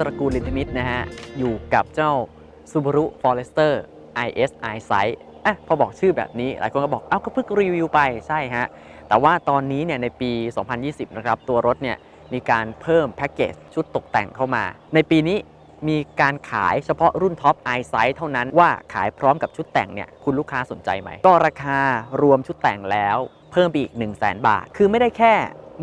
ตระกูลลินทมิตนะฮะ อยู่กับเจ้า Subaru Forester IS EyeSight อะพอบอกชื่อแบบนี้ หลายคนก็บอก เอ้าก็เพิ่งรีวิวไปใช่ฮะ แต่ว่าตอนนี้เนี่ยในปี 2020 นะครับ ตัวรถเนี่ยมีการเพิ่มแพ็กเกจชุดตกแต่งเข้ามา ในปีนี้มีการขายเฉพาะรุ่นท็อป EyeSight เท่านั้นว่าขายพร้อมกับชุดแต่งเนี่ยคุณลูกค้าสนใจไหม ก็ราคารวมชุดแต่งแล้วเพิ่มไปอีก 1 0 0 0 0แบาท คือไม่ได้แค่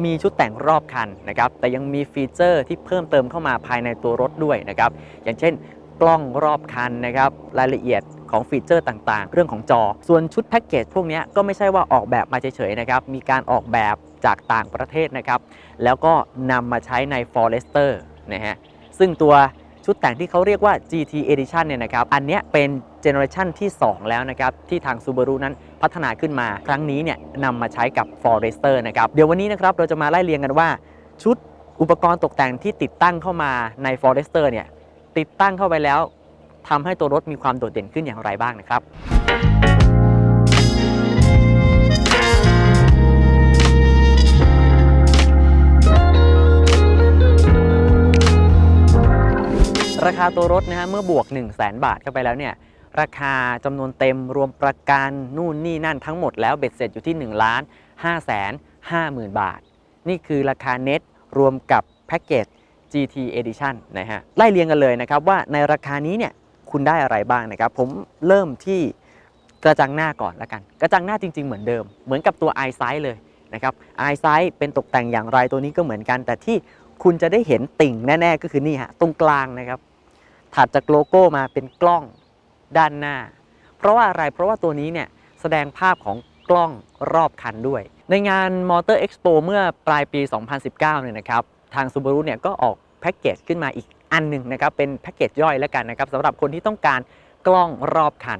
มีชุดแต่งรอบคันนะครับ แต่ยังมีฟีเจอร์ที่เพิ่มเติมเข้ามาภายในตัวรถด้วยนะครับ อย่างเช่นกล้องรอบคันนะครับ รายละเอียดของฟีเจอร์ต่างๆ เรื่องของจอ ส่วนชุดแพ็กเกจพวกนี้ก็ไม่ใช่ว่าออกแบบมาเฉยๆนะครับ มีการออกแบบจากต่างประเทศนะครับ แล้วก็นำมาใช้ใน Forester นะฮะ ซึ่งตัว ชุดแต่งที่เขาเรียกว่า GT Edition เนี่ยนะครับอันเนี้ยเป็นเจเนอเรชันที่ 2 แล้วนะครับ ที่ทาง Subaru นั้นพัฒนาขึ้นมา ครั้งนี้เนี่ยนำมาใช้กับ Forester นะครับ เดี๋ยววันนี้นะครับเราจะมาไล่เรียงกันว่า ชุดอุปกรณ์ตกแต่งที่ติดตั้งเข้ามาใน Forester เนี่ยติดตั้งเข้าไปแล้วทำให้ตัวรถมีความโดดเด่นขึ้นอย่างไรบ้างนะครับ ราคาตัวรถนะฮะเมื่อบวก 1 0 0 0 0แบาทเข้าไปแล้วเนี่ยราคาจำนวนเต็มรวมประกันนู่นนี่นั่นทั้งหมดแล้วเบ็ดเสร็จอยู่ที่1ล้าน5แสน5หมื่นบาท นี่คือราคาเน็ตรวมกับแพ็กเกจ GT Edition นะฮะไล่เรียงกันเลยนะครับว่าในราคานี้เนี่ยคุณได้อะไรบ้างนะครับ ผมเริ่มที่กระจังหน้าก่อนละกัน กระจังหน้าจริง ๆ เหมือนเดิม เหมือนกับตัว EyeSight เลยนะครับ EyeSight เป็นตกแต่งอย่างไรตัวนี้ก็เหมือนกัน แต่ที่คุณจะได้เห็นติ่งแน่ ๆ ก็คือนี่ฮะตรงกลางนะครับ ถัดจากโลโก้มาเป็นกล้องด้านหน้า เพราะว่าอะไรเพราะว่าตัวนี้เนี่ยแสดงภาพของกล้องรอบคันด้วย ในงาน Motor Expo เมื่อปลายปี 2019 เนี่ยนะครับ ทาง Subaru เนี่ยก็ออกแพ็กเกจขึ้นมาอีกอันหนึ่งนะครับ เป็นแพ็กเกจย่อยแล้วกันนะครับสำหรับคนที่ต้องการกล้องรอบคัน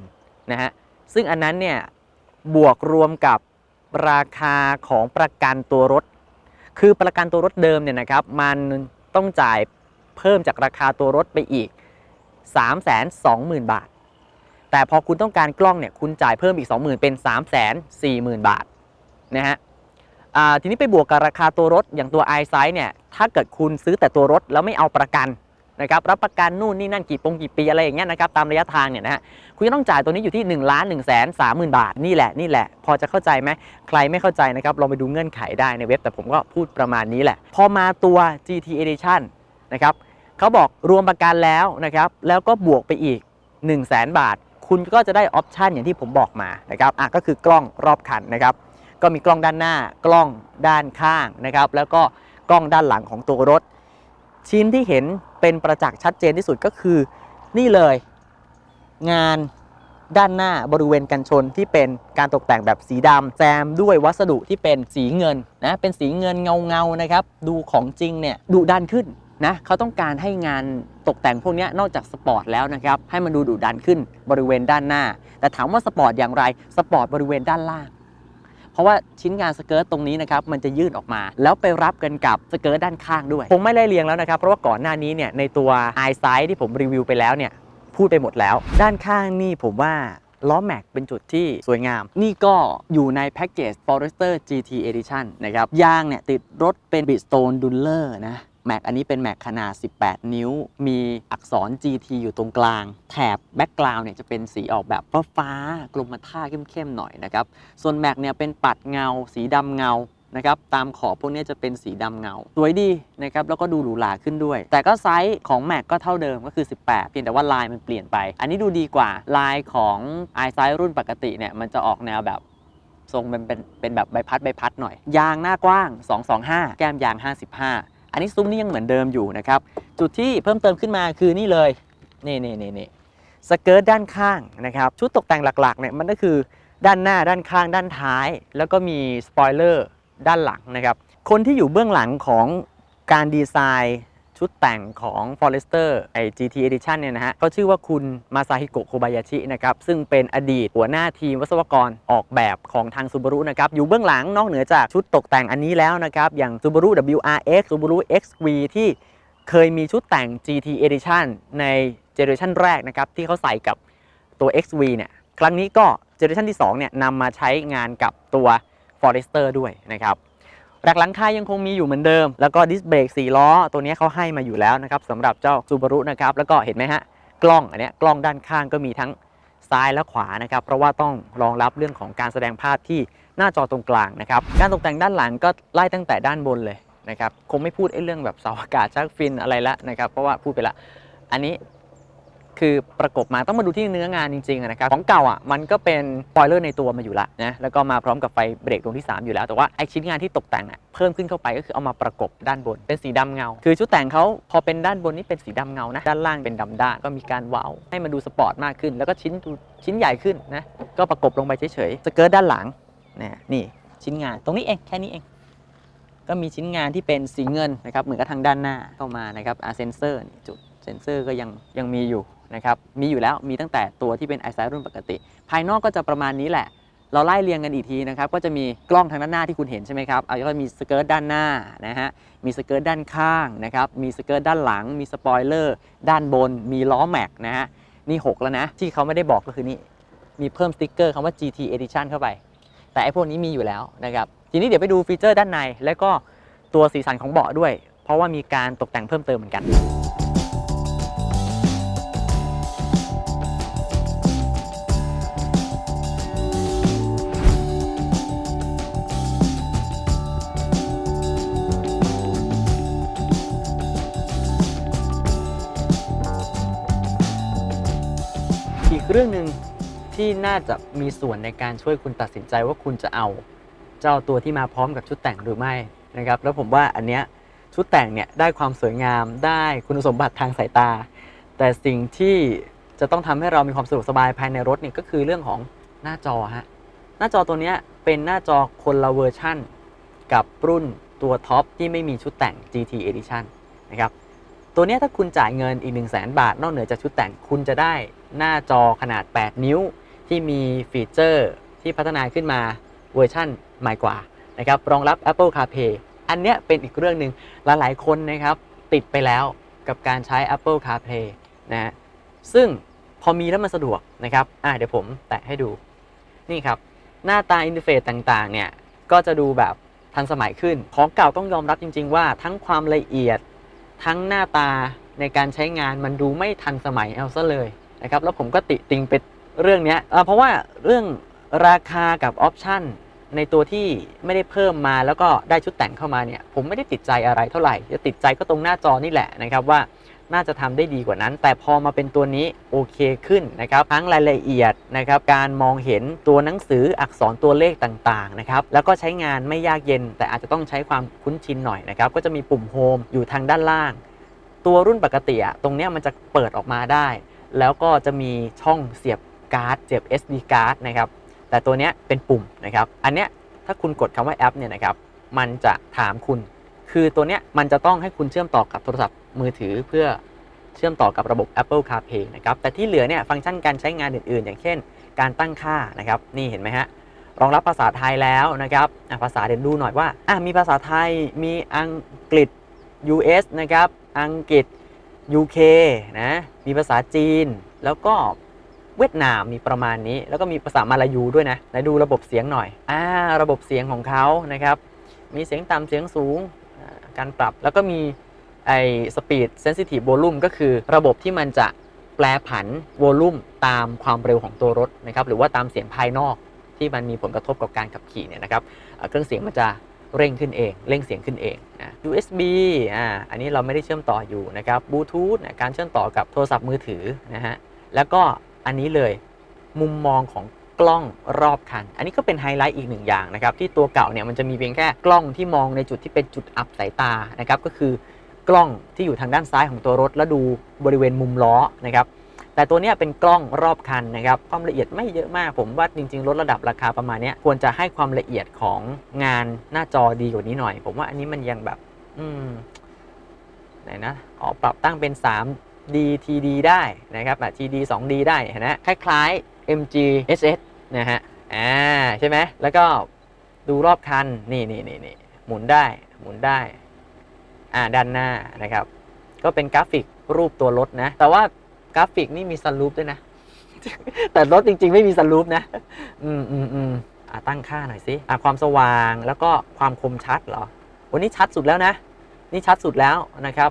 นะฮะ ซึ่งอันนั้นเนี่ยบวกรวมกับราคาของประกันตัวรถ คือประกันตัวรถเดิมเนี่ยนะครับ มันต้องจ่ายเพิ่มจากราคาตัวรถไปอีก 320,000 บาท แต่พอคุณต้องการกล้องเนี่ยคุณจ่ายเพิ่มอีก 20,000 เป็น 340,000 บาทนะฮะทีนี้ไปบวกกับราคาตัวรถอย่างตัว i s i เนี่ยถ้าเกิดคุณซื้อแต่ตัวรถแล้วไม่เอาประกันนะครับรับประกันนู่นนี่นั่นกี่ปงกี่ปีอะไรอย่างเงี้ยนะครับตามระยะทางเนี่ยนะฮะคุณจะต้องจ่ายตัวนี้อยู่ที่1นึ่งล้านหนึ่งแสนสามหมื่นบาทนี่แหละนี่แหละ พอจะเข้าใจไหมใครไม่เข้าใจนะครับลองไปดูเงื่อนไขได้ในเว็บแต่ผมก็พูดประมาณนี้แหละ พอมาตัว GT Edition นะครับ เขาบอกรวมประกันแล้วนะครับแล้วก็บวกไปอีก 1 0 0 0 0แบาท คุณก็จะได้ออปชันอย่างที่ผมบอกมานะครับอะก็คือกล้องรอบคันนะครับก็มีกล้องด้านหน้ากล้องด้านข้างนะครับแล้วก็กล้องด้านหลังของตัวรถ ชิ้นที่เห็นเป็นประจักษ์ชัดเจนที่สุดก็คือ นี่เลย งานด้านหน้าบริเวณกันชนที่เป็นการตกแต่งแบบสีดำแซมด้วยวัสดุที่เป็นสีเงินนะเป็นสีเงินเงาเงาๆนะครับ ดูของจริงเนี่ยดุดันขึ้น นะเขาต้องการให้งานตกแต่งพวกนี้นอกจากสปอร์ตแล้วนะครับให้มันดูดุดันขึ้นบริเวณด้านหน้า แต่ถามว่าสปอร์ตอย่างไรสปอร์ตบริเวณด้านล่าง เพราะว่าชิ้นงานสเกิร์ตตรงนี้นะครับมันจะยื่นออกมา แล้วไปรับกันกับสเกิร์ตด้านข้างด้วยคงไม่ไล่เรียงแล้วนะครับเพราะว่าก่อนหน้านี้เนี่ยในตัว i s i ที่ผมรีวิวไปแล้วเนี่ยพูดไปหมดแล้ว ด้านข้างนี่ผมว่าล้อแม็กเป็นจุดที่สวยงาม นี่ก็อยู่ในแพ็กเกจ Forester GT Edition นะครับยางเนี่ยติดรถเป็น Bridgestone Duller นะ นี้เป็นแม็กขนาด 18 นิ้ว มีอักษร GT อยู่ตรงกลาง แถบแบ็กกราวน์เนี่ยจะเป็นสีออกแบบฟ้าๆกลมท่าเข้มๆหน่อยนะครับ ส่วนแม็กเนี่ยเป็นปัดเงา สีดำเงานะครับตามขอบพวกนี้จะเป็นสีดำเงา สวยดีนะครับแล้วก็ดูหรูหราขึ้นด้วย แต่ก็ไซส์ของแม็กก็เท่าเดิมก็คือ 18 เพียงแต่ว่าลายมันเปลี่ยนไป อันนี้ดูดีกว่าลายของ i s i รุ่นปกติเนี่ยมันจะออกแนวแบบทรงเป็นเป็นเป็นแบบใบพัดใบพัดหน่อย ยางหน้ากว้าง 225 แก้มยาง 55 อันนี้ซุ้มนี่ยังเหมือนเดิมอยู่นะครับ จุดที่เพิ่มเติมขึ้นมาคือนี่เลย นี่นี่นี่นี่สเกิร์ตด้านข้างนะครับ ชุดตกแต่งหลักๆเนี่ยมันก็คือด้านหน้าด้านข้าง ด้านท้าย แล้วก็มีสปอยเลอร์ด้านหลังนะครับ คนที่อยู่เบื้องหลังของการดีไซน์ ชุดแต่งของ Forester ไอ GT Edition เนี่ยนะฮะเขาชื่อว่าคุณมาซาฮิโกะโคบายาชินะครับ ซึ่งเป็นอดีตหัวหน้าทีมวิศวกรออกแบบของทาง Subaru นะครับ อยู่เบื้องหลังนอกเหนือจากชุดตกแต่งอันนี้แล้วนะครับ อย่าง Subaru WRX Subaru XV ที่เคยมีชุดแต่ง GT Edition ในเจเนอเรชันแรกนะครับ ที่เขาใส่กับตัว XV เนี่ยครั้งนี้ก็เจเนอเรชันที่2เนี่ยนำมาใช้งานกับตัว Forester ด้วยนะครับ แรกหลังคายังคงมีอยู่เหมือนเดิม แล้วก็ดิสเบรก4ล้อ ตัวนี้เขาให้มาอยู่แล้วนะครับสำหรับเจ้าซูบารุนะครับ แล้วก็เห็นไหมฮะ กล้องอันเนี้ยกล้องด้านข้างก็มีทั้งซ้ายและขวานะครับ เพราะว่าต้องรองรับเรื่องของการแสดงภาพที่หน้าจอตรงกลางนะครับ การตกแต่งด้านหลังก็ไล่ตั้งแต่ด้านบนเลยนะครับ คงไม่พูดไอ้เรื่องแบบเสาอากาศชักฟินอะไรละนะครับ เพราะว่าพูดไปละ อันนี้ คือประกบมาต้องมาดูที่เนื้องานจริงๆนะครับของเก่าอะมันก็เป็นสปอยเลอร์ในตัวมาอยู่ละนะแล้วก็มาพร้อมกับไฟเบรกดวงที่ 3 อยู่แล้ว แต่ว่าไอชิ้นงานที่ตกแต่งอะเพิ่มขึ้นเข้าไปก็คือเอามาประกบด้านบนเป็นสีดำเงา คือชุดแต่งเขาพอเป็นด้านบนนี่เป็นสีดำเงานะด้านล่างเป็นดำด้านก็มีการว้าให้มันดูสปอร์ตมากขึ้น แล้วก็ชิ้นดูชิ้นใหญ่ขึ้นนะก็ประกบลงไปเฉยๆสเกิร์ตด้านหลังนะนี่ชิ้นงานตรงนี้เองแค่นี้เองก็มีชิ้นงานที่เป็นสีเงินนะครับเหมือนกับทางด้านหน้าเข้ามานะครับอาเซนเซอร์จุดเซนเซอร์ก็ยังยังมีอยู่ นะครับมีอยู่แล้วมีตั้งแต่ตัวที่เป็นไอซรุ่นปกติ ภายนอกก็จะประมาณนี้แหละ เราไล่เรียงกันอีกทีนะครับก็จะมีกล้องทางด้านหน้าที่คุณเห็นใช่ไหมครับเอาก็มีสเกิร์ตด้านหน้านะฮะมีสเกิร์ตด้านข้างนะครับมีสเกิร์ตด้านหลัง มีสปอยเลอร์ด้านบน มีล้อแม็กนะฮะนี่ 6 แล้วนะ ที่เขาไม่ได้บอกก็คือนี่มีเพิ่มสติ๊กเกอร์คำว่า GT Edition เข้าไป แต่ไอ้พวกนี้มีอยู่แล้วนะครับทีนี้เดี๋ยวไปดูฟีเจอร์ด้านใน และก็ตัวสีสันของเบาะด้วย เพราะว่ามีการตกแต่งเพิ่มเติมเหมือนกัน รื่องหนึ่งที่น่าจะมีส่วนในการช่วยคุณตัดสินใจว่าคุณจะเอาเจ้าตัวที่มาพร้อมกับชุดแต่งหรือไม่นะครับ แล้วผมว่าอันเนี้ยชุดแต่งเนี่ยได้ความสวยงามได้คุณสมบัติทางสายตา แต่สิ่งที่จะต้องทำให้เรามีความสะดวกสบายภายในรถเนี่ยก็คือเรื่องของหน้าจอฮะหน้าจอตัวเนี้ยเป็นหน้าจอคนละเวอร์ชั่น กับรุ่นตัวท็อปที่ไม่มีชุดแต่ง GT Edition นะครับ ตัวนี้ถ้าคุณจ่ายเงินอีก 1 0 0 0 0แบาท นอกเหนือจากชุดแต่งคุณจะได้หน้าจอขนาด 8 นิ้ว ที่มีฟีเจอร์ที่พัฒนาขึ้นมาเวอร์ชั่นใหม่กว่านะครับรองรับ Apple CarPlay อันเนี้ยเป็นอีกเรื่องหนึ่งหลายๆคนนะครับติดไปแล้วกับการใช้ Apple CarPlay นะฮะซึ่งพอมีแล้วมันสะดวกนะครับอะเดี๋ยวผมแตะให้ดูนี่ครับหน้าตาอินเทอร์เฟซต่างๆเนี่ยก็จะดูแบบทันสมัยขึ้น ของเก่าต้องยอมรับจริง ๆ ว่าทั้งความละเอียด ทั้งหน้าตาในการใช้งานมันดูไม่ทันสมัยเอาซะเลยนะครับแล้วผมก็ติติงไปเรื่องนี้เอ่อเพราะว่าเรื่องราคากับออปชันในตัวที่ไม่ได้เพิ่มมาแล้วก็ได้ชุดแต่งเข้ามาเนี่ยผมไม่ได้ติดใจอะไรเท่าไหร่จะติดใจก็ตรงหน้าจอนี่แหละนะครับว่า น่าจะทำได้ดีกว่านั้น แต่พอมาเป็นตัวนี้โอเคขึ้นนะครับทั้งรายละเอียดนะครับการมองเห็นตัวหนังสืออักษรตัวเลขต่างๆนะครับแล้วก็ใช้งานไม่ยากเย็น แต่อาจจะต้องใช้ความคุ้นชินหน่อยนะครับก็จะมีปุ่มโฮมอยู่ทางด้านล่าง ตัวรุ่นปกติอะตรงนี้มันจะเปิดออกมาได้ แล้วก็จะมีช่องเสียบการ์ดเสียบ SD การ์ดนะครับแต่ตัวนี้เป็นปุ่มนะครับอันเนี้ยถ้าคุณกดคำว่าแอปเนี่ยนะครับมันจะถามคุณ คือตัวเนี้ยมันจะต้องให้คุณเชื่อมต่อกับโทรศัพท์ มือถือเพื่อเชื่อมต่อกับระบบ Apple CarPlay นะครับแต่ที่เหลือเนี่ยฟังก์ชันการใช้งานอื่น ๆ อย่างเช่น การตั้งค่านะครับนี่เห็นไหมฮะรองรับภาษาไทยแล้วนะครับอะภาษาเดี๋ยวดูหน่อยว่าอะมีภาษาไทยมีอังกฤษ US นะครับอังกฤษ UK นะมีภาษาจีน แล้วก็เวียดนามมีประมาณนี้ แล้วก็มีภาษามาลายูด้วยนะไหนดูระบบเสียงหน่อยอ่าระบบเสียงของเขานะครับมีเสียงต่ำเสียงสูงการปรับแล้วก็มี ไอ้ speed sensitive volume ก็คือระบบที่มันจะแปลผันโวลูมตามความเร็วของตัวรถนะครับหรือว่าตามเสียงภายนอกที่มันมีผลกระทบกับการขับขี่เนี่ยนะครับเครื่องเสียงมันจะเร่งขึ้นเองเร่งเสียงขึ้นเองนะ USB อ่าอันนี้เราไม่ได้เชื่อมต่ออยู่นะครับบลูทูธนะการเชื่อมต่อกับโทรศัพท์มือถือนะฮะแล้วก็อันนี้เลยมุมมองของกล้องรอบคัน อันนี้ก็เป็นไฮไลท์อีกหนึ่งอย่างนะครับที่ตัวเก่าเนี่ยมันจะมีเพียงแค่กล้องที่มองในจุดที่เป็นจุดอับสายตานะครับก็คือ กล้องที่อยู่ทางด้านซ้ายของตัวรถ แล้วดูบริเวณมุมล้อนะครับแต่ตัวนี้เป็นกล้องรอบคันนะครับความละเอียดไม่เยอะมากผมว่าจริงๆรถระดับราคาประมาณนี้ควรจะให้ความละเอียดของงานหน้าจอดีกว่านี้หน่อย ผมว่าอันนี้มันยังแบบ อืมไหนนะอ๋อปรับตั้งเป็น 3D TD ได้นะครับอะ TD 2D ได้เห็นไหมคล้ายๆ MG SS นะฮะอ่าใช่ไหมแล้วก็ดูรอบคันนี่นี่นี่นี่หมุนได้หมุนได้ อ่าด้านหน้านะครับ ก็เป็นกราฟิกรูปตัวรถนะ แต่ว่ากราฟิกนี่มีซันรูปด้วยนะ แต่รถจริง ๆ ไม่มีซันรูปนะ อืมอืมอืมอะตั้งค่าหน่อยสิอะความสว่างแล้วก็ความคมชัดเหรอวันนี้ชัดสุดแล้วนะ นี่ชัดสุดแล้วนะครับ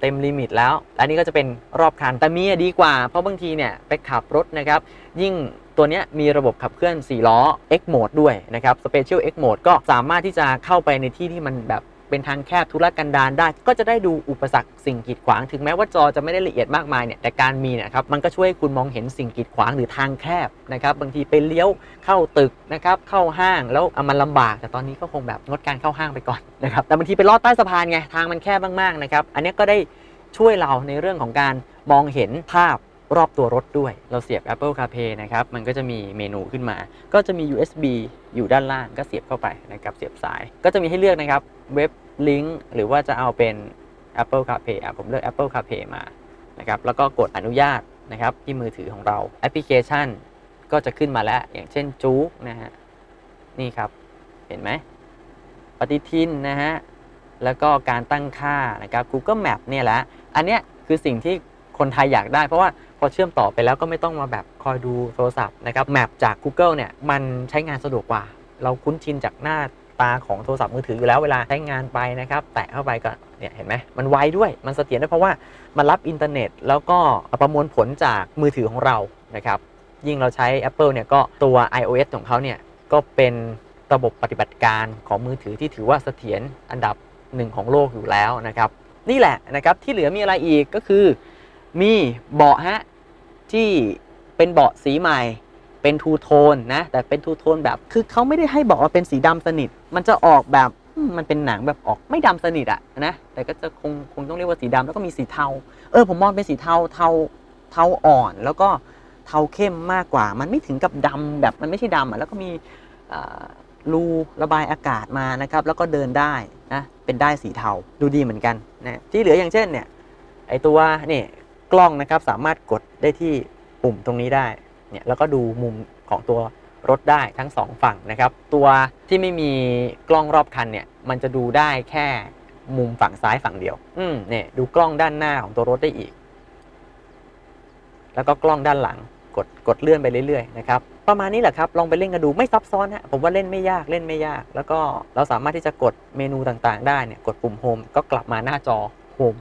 เต็มลิมิตแล้วอันนี้ก็จะเป็นรอบคันแต่มีดีกว่า เพราะบางทีเนี่ยไปขับรถนะครับ ยิ่งตัวนี้มีระบบขับเคลื่อน 4 ล้อ X Mode ด้วยนะครับ Special X Mode ก็สามารถที่จะเข้าไปในที่ที่มันแบบ เป็นทางแคบธุรกันดารได้ ก็จะได้ดูอุปสรรคสิ่งกีดขวาง ถึงแม้ว่าจอจะไม่ได้ละเอียดมากมายเนี่ยแต่การมีเนี่ยครับมันก็ช่วยคุณมองเห็นสิ่งกีดขวางหรือทางแคบนะครับบางทีไปเลี้ยวเข้าตึกนะครับเข้าห้างแล้วอะมันลำบาก แต่ตอนนี้ก็คงแบบงดการเข้าห้างไปก่อนนะครับแต่บางทีไปลอดใต้สะพานไงทางมันแคบมากๆนะครับอันนี้ก็ได้ช่วยเราในเรื่องของการมองเห็นภาพรอบตัวรถด้วย เราเสียบ Apple CarPlay นะครับ มันก็จะมีเมนูขึ้นมา ก็จะมี USB อยู่ด้านล่างก็เสียบเข้าไปนะครับ เสียบสาย ก็จะมีให้เลือกนะครับ เว็บ ลิงก์หรือว่าจะเอาเป็น Apple CarPlay อะผมเลือก Apple CarPlay มานะครับแล้วก็กดอนุญาตนะครับที่มือถือของเราแอปพลิเคชันก็จะขึ้นมาแล้ว อย่างเช่นจู๊กนะฮะนี่ครับเห็นไหมปฏิทินนะฮะแล้วก็การตั้งค่านะครับ Google Map เนี่ยแหละอันเนี้ยคือสิ่งที่คนไทยอยากได้ เพราะว่าพอเชื่อมต่อไปแล้วก็ไม่ต้องมาแบบคอยดูโทรศัพท์นะครับแมปจาก Google เนี่ยมันใช้งานสะดวกกว่า เราคุ้นชินจากหน้า ตาของโทรศัพท์มือถืออยู่แล้วเวลาใช้งานไปนะครับ แตะเข้าไปก็เนี่ยเห็นไหมมันไวด้วยมันเสถียรด้วยเพราะว่ามันรับอินเทอร์เน็ต แล้วก็ประมวลผลจากมือถือของเรานะครับ ยิ่งเราใช้ Apple เนี่ยก็ตัว iOS ของเขาเนี่ยก็เป็นระบบปฏิบัติการของมือถือที่ถือว่าเสถียรอันดับหนึ่งของโลกอยู่แล้วนะครับ นี่แหละนะครับที่เหลือมีอะไรอีกก็คือมีเบาะฮะที่เป็นเบาะสีใหม่เป็นทูโทนนะแต่เป็นทูโทนแบบคือเขาไม่ได้ให้เบาะว่าเป็นสีดำสนิท มันจะออกแบบอืมมันเป็นหนังแบบออกไม่ดำสนิทอะนะแต่ก็จะคงคงต้องเรียกว่าสีดำแล้วก็มีสีเทา เออผมมองเป็นสีเทาเทาเทาอ่อน แล้วก็เทาเข้มมากกว่า มันไม่ถึงกับดำแบบมันไม่ใช่ดำอะแล้วก็มีอ่ารูระบายอากาศมานะครับ แล้วก็เดินได้นะเป็นได้สีเทาดูดีเหมือนกันนะที่เหลืออย่างเช่นเนี่ยไอตัวนี่กล้องนะครับสามารถกดได้ที่ปุ่มตรงนี้ได้เนี่ยแล้วก็ดูมุมของตัว รถได้ทั้งสองฝั่งนะครับ ตัวที่ไม่มีกล้องรอบคันเนี่ย มันจะดูได้แค่มุมฝั่งซ้ายฝั่งเดียว อืมเนี่ยดูกล้องด้านหน้าของตัวรถได้อีก แล้วก็กล้องด้านหลังกดกดเลื่อนไปเรื่อยๆนะครับประมาณนี้แหละครับ ลองไปเล่นกันดูไม่ซับซ้อนฮะผมว่าเล่นไม่ยากเล่นไม่ยาก แล้วก็เราสามารถที่จะกดเมนูต่างๆ ได้เนี่ยกดปุ่มโฮมก็กลับมาหน้าจอโฮม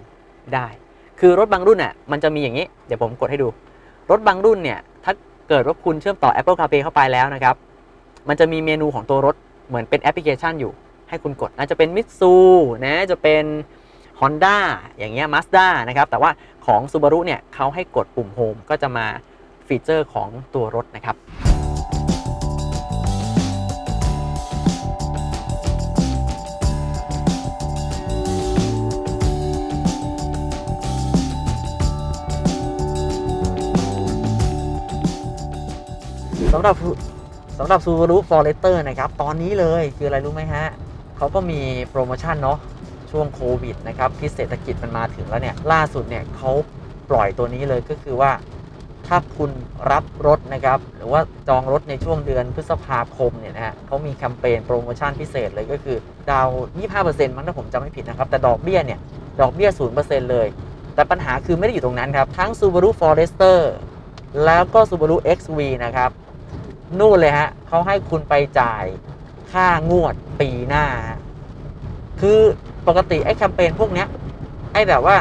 ได้ คือรถบางรุ่นอะมันจะมีอย่างนี้ เดี๋ยวผมกดให้ดู รถบางรุ่นเนี่ย เกิดว่าคุณเชื่อมต่อ Apple CarPlay เข้าไปแล้วนะครับ มันจะมีเมนูของตัวรถเหมือนเป็นแอปพลิเคชันอยู่ ให้คุณกดนะจะเป็นมิตซูนะจะเป็น Honda อย่างเงี้ย Mazda นะครับ แต่ว่าของ Subaru เนี่ยเขาให้กดปุ่มโฮมก็จะมาฟีเจอร์ของตัวรถนะครับ สำหรับสำหรับ Subaru Forester นะครับ ตอนนี้เลยคืออะไรรู้ไหมฮะเขาก็มีโปรโมชั่นเนาะช่วงโควิดนะครับพิเศรษฐกิจมันมาถึงแล้วเนี่ย ล่าสุดเนี่ยเขาปล่อยตัวนี้เลยก็คือว่า ถ้าคุณรับรถนะครับ หรือว่าจองรถในช่วงเดือนพฤษภาคมเนี่ยนะฮะเขามีแคมเปญโปรโมชั่นพิเศษเลยก็คือ ดาว25%มั้งถ้าผมจำไม่ผิดนะครับ แต่ดอกเบี้ยเนี่ย ดอกเบี้ย 0%เลย แต่ปัญหาคือไม่ได้อยู่ตรงนั้นครับ ทั้ง Subaru Forester แล้วก็ Subaru XV นะครับ นู่นเลยฮะเขาให้คุณไปจ่ายค่างวดปีหน้า คือปกติไอ้แคมเปญพวกเนี้ยไอ้แบบว่า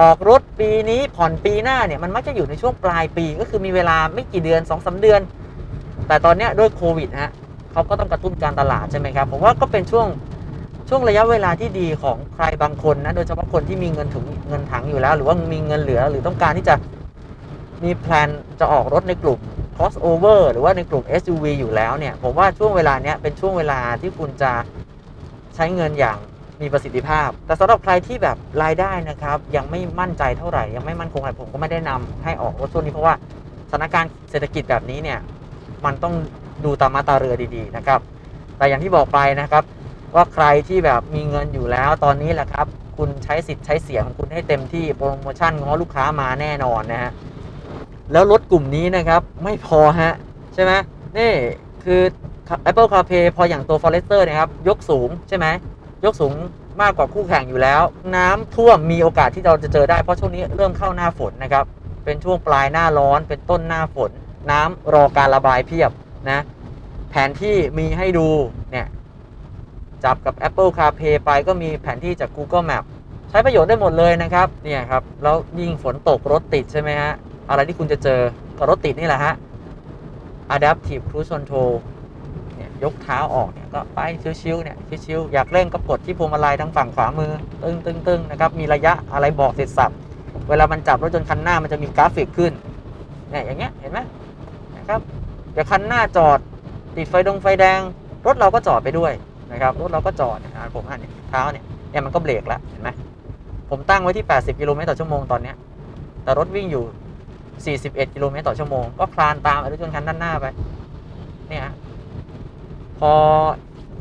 ออกรถปีนี้ผ่อนปีหน้าเนี่ยมันมักจะอยู่ในช่วงปลายปีก็คือมีเวลาไม่กี่เดือน2อสเดือน แต่ตอนเนี้ยด้วยโควิดฮะเขาก็ต้องกระตุ้นการตลาดใช่ไหมครับผมว่าก็เป็นช่วงช่วงระยะเวลาที่ดีของใครบางคนนะโดยเฉพาะคนที่มีเงินถึงเงินถังอยู่แล้ว หรือว่ามีเงินเหลือหรือต้องการที่จะมีแพลนจะออกรถในกลุ่ม crossover หรือว่าในกลุ่ม SUV อยู่แล้วเนี่ย ผมว่าช่วงเวลาเนี้ยเป็นช่วงเวลาที่คุณจะใช้เงินอย่างมีประสิทธิภาพ แต่สำหรับใครที่แบบรายได้นะครับ ยังไม่มั่นใจเท่าไหร่ ยังไม่มั่นคงอะไรผมก็ไม่ได้นำให้ออกรถช่วงนี้เพราะว่าสถานการณ์เศรษฐกิจแบบนี้เนี่ย มันต้องดูตามมาตราเรือดีๆนะครับ แต่อย่างที่บอกไปนะครับ ว่าใครที่แบบมีเงินอยู่แล้วตอนนี้แหละครับ คุณใช้สิทธิ์ใช้เสียงของคุณให้เต็มที่โปรโมชั่นง้อลูกค้ามาแน่นอนนะฮะ แล้วรถกลุ่มนี้นะครับไม่พอฮะ ใช่ไหมนี่คือ Apple CarPlay พออย่างตัว Forester นะครับ ยกสูงใช่ไหมยกสูงมากกว่าคู่แข่งอยู่แล้ว น้ำท่วมมีโอกาสที่เราจะเจอได้เพราะช่วงนี้เริ่มเข้าหน้าฝนนะครับ เป็นช่วงปลายหน้าร้อน เป็นต้นหน้าฝน น้ำรอการระบายเพียบนะ แผนที่มีให้ดูเนี่ยจับกับ Apple CarPlay ไปก็มีแผนที่จาก Google Map ใช้ประโยชน์ได้หมดเลยนะครับ เนี่ยครับ แล้วยิ่งฝนตกรถติดใช่ไหมฮะ อะไรที่คุณจะเจอก็รถติดนี่แหละฮะ Adaptive Cruise Control เนี่ยยกเท้าออกเนี่ยก็ไปชิวๆเนี่ยชิวๆอยากเร่งก็กดที่พวงมาลัยทางฝั่งขวามือ ตึงตึงตึงนะครับ มีระยะอะไรบอกเสร็จสับ เวลามันจับรถจนคันหน้ามันจะมีกราฟิกขึ้นเนี่ยอย่างเงี้ยเห็นไหมนะครับเดี๋ยวคันหน้าจอดติดไฟดงไฟแดง รถเราก็จอดไปด้วยนะครับรถเราก็จอดอ่าผมอ่านนี่เท้าเนี่ยเนี่ยมันก็เบรกแล้วเห็นไหมผมตั้งไว้ที่ 80 กิโลเมตรต่อชั่วโมงตอนเนี้ยแต่รถวิ่งอยู่ 41 กิโลเมตรต่อชั่วโมง ก็คลานตามรถยนต์คันด้านหน้าไป เนี่ยพอ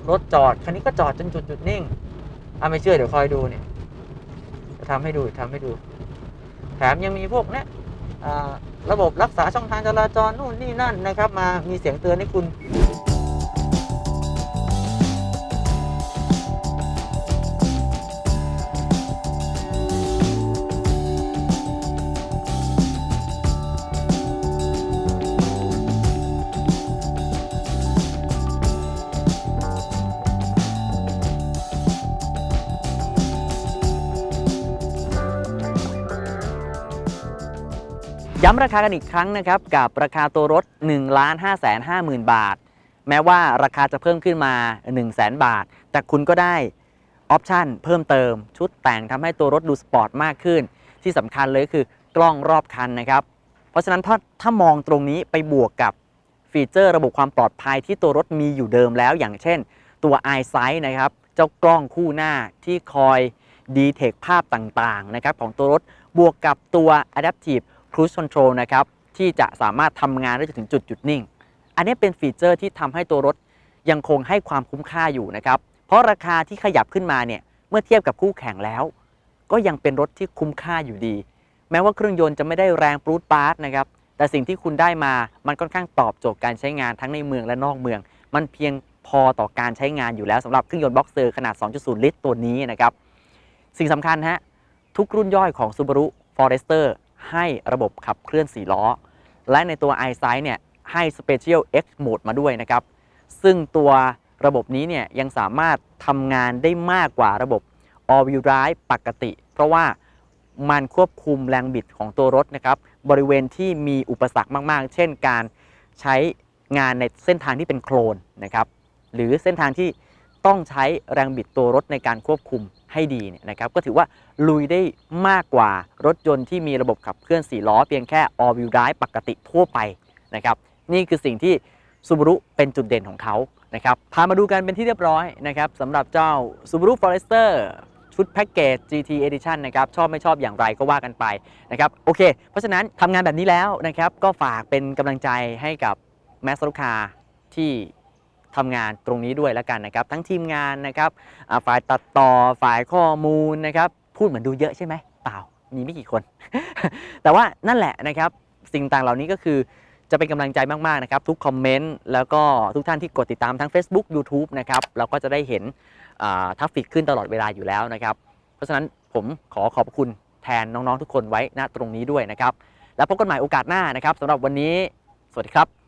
รถจอดคันนี้ก็จอดจนจุดจุดนิ่งอ่าไม่เชื่อเดี๋ยวคอยดูเนี่ย จะทำให้ดูทำให้ดู แถมยังมีพวกเนี้ยระบบรักษาช่องทางจราจรนู่นนี่นั่นนะครับ มามีเสียงเตือนให้คุณำราคากันอีกครั้งนะครับกับราคาตัวรถ 1 5 5 0 0 0 0 บาท แม้ว่าราคาจะเพิ่มขึ้นมา 1 0 0 0 0แบาท แต่คุณก็ได้ออปชันเพิ่มเติม ชุดแต่งทำให้ตัวรถดูสปอร์ตมากขึ้น ที่สำคัญเลยคือกล้องรอบคันนะครับ เพราะฉะนั้นถ้าถ้ามองตรงนี้ไปบวกกับฟีเจอร์ระบบความปลอดภัยที่ตัวรถมีอยู่เดิมแล้ว อย่างเช่น ตัว EyeSight นะครับเจ้ากล้องคู่หน้าที่คอยดีเทคภาพต่างๆนะครับของตัวรถบวกกับตัว Adaptive Cruise Control นะครับที่จะสามารถทำงานได้จนถึงจุดหยุดนิ่ง อันนี้เป็นฟีเจอร์ที่ทำให้ตัวรถยังคงให้ความคุ้มค่าอยู่นะครับ เพราะราคาที่ขยับขึ้นมาเนี่ยเมื่อเทียบกับคู่แข่งแล้ว ก็ยังเป็นรถที่คุ้มค่าอยู่ดี แม้ว่าเครื่องยนต์จะไม่ได้แรงปรูดปาร์ตนะครับแต่สิ่งที่คุณได้มามันค่อนข้างตอบโจทย์การใช้งานทั้งในเมืองและนอกเมือง มันเพียงพอต่อการใช้งานอยู่แล้วสำหรับเครื่องยนต์บ็อกเซอร์ขนาด 2.0 ลิตรตัวนี้นะครับ สิ่งสำคัญฮะทุกรุ่นย่อยของ Subaru Forester ให้ระบบขับเคลื่อน 4 ล้อ และในตัว iSight เนี่ยให้ Special X Mode มาด้วยนะครับ ซึ่งตัวระบบนี้เนี่ยยังสามารถทำงานได้มากกว่าระบบ All Wheel Drive ปกติ เพราะว่ามันควบคุมแรงบิดของตัวรถนะครับ บริเวณที่มีอุปสรรคมากๆ เช่นการใช้งานในเส้นทางที่เป็นโคลนนะครับ หรือเส้นทางที่ ต้องใช้แรงบิดตัวรถในการควบคุมให้ดีเนี่ยนะครับก็ถือว่าลุยได้มากกว่ารถยนต์ที่มีระบบขับเคลื่อน 4 ล้อ เพียงแค่ all wheel drive ปกติทั่วไปนะครับนี่คือสิ่งที่ Subaru เป็นจุดเด่นของเขานะครับพามาดูกันเป็นที่เรียบร้อยนะครับสำหรับเจ้า Subaru Forester ชุดแพ็กเกจ GT Edition นะครับ ชอบไม่ชอบอย่างไรก็ว่ากันไปนะครับ โอเค เพราะฉะนั้นทำงานแบบนี้แล้วนะครับ ก็ฝากเป็นกำลังใจให้กับแมสลูกค้าที่ ทำงานตรงนี้ด้วยแล้วกันนะครับ ทั้งทีมงานนะครับฝ่ายตัดต่อฝ่ายข้อมูลนะครับ พูดเหมือนดูเยอะใช่ไหมเปล่ามีไม่กี่คน แต่ว่านั่นแหละนะครับ สิ่งต่างเหล่านี้ก็คือจะเป็นกำลังใจมาก ๆ นะครับ ทุกคอมเมนต์แล้วก็ทุกท่านที่กดติดตามทั้ง Facebook YouTube นะครับ เราก็จะได้เห็นทัฟฟิกขึ้นตลอดเวลาอยู่แล้วนะครับ เพราะฉะนั้นผมขอขอบคุณแทนน้อง ๆ ทุกคนไว้ณตรงนี้ด้วยนะครับ แล้วพบกันใหม่โอกาสหน้านะครับสำหรับวันนี้ สวัสดีครับ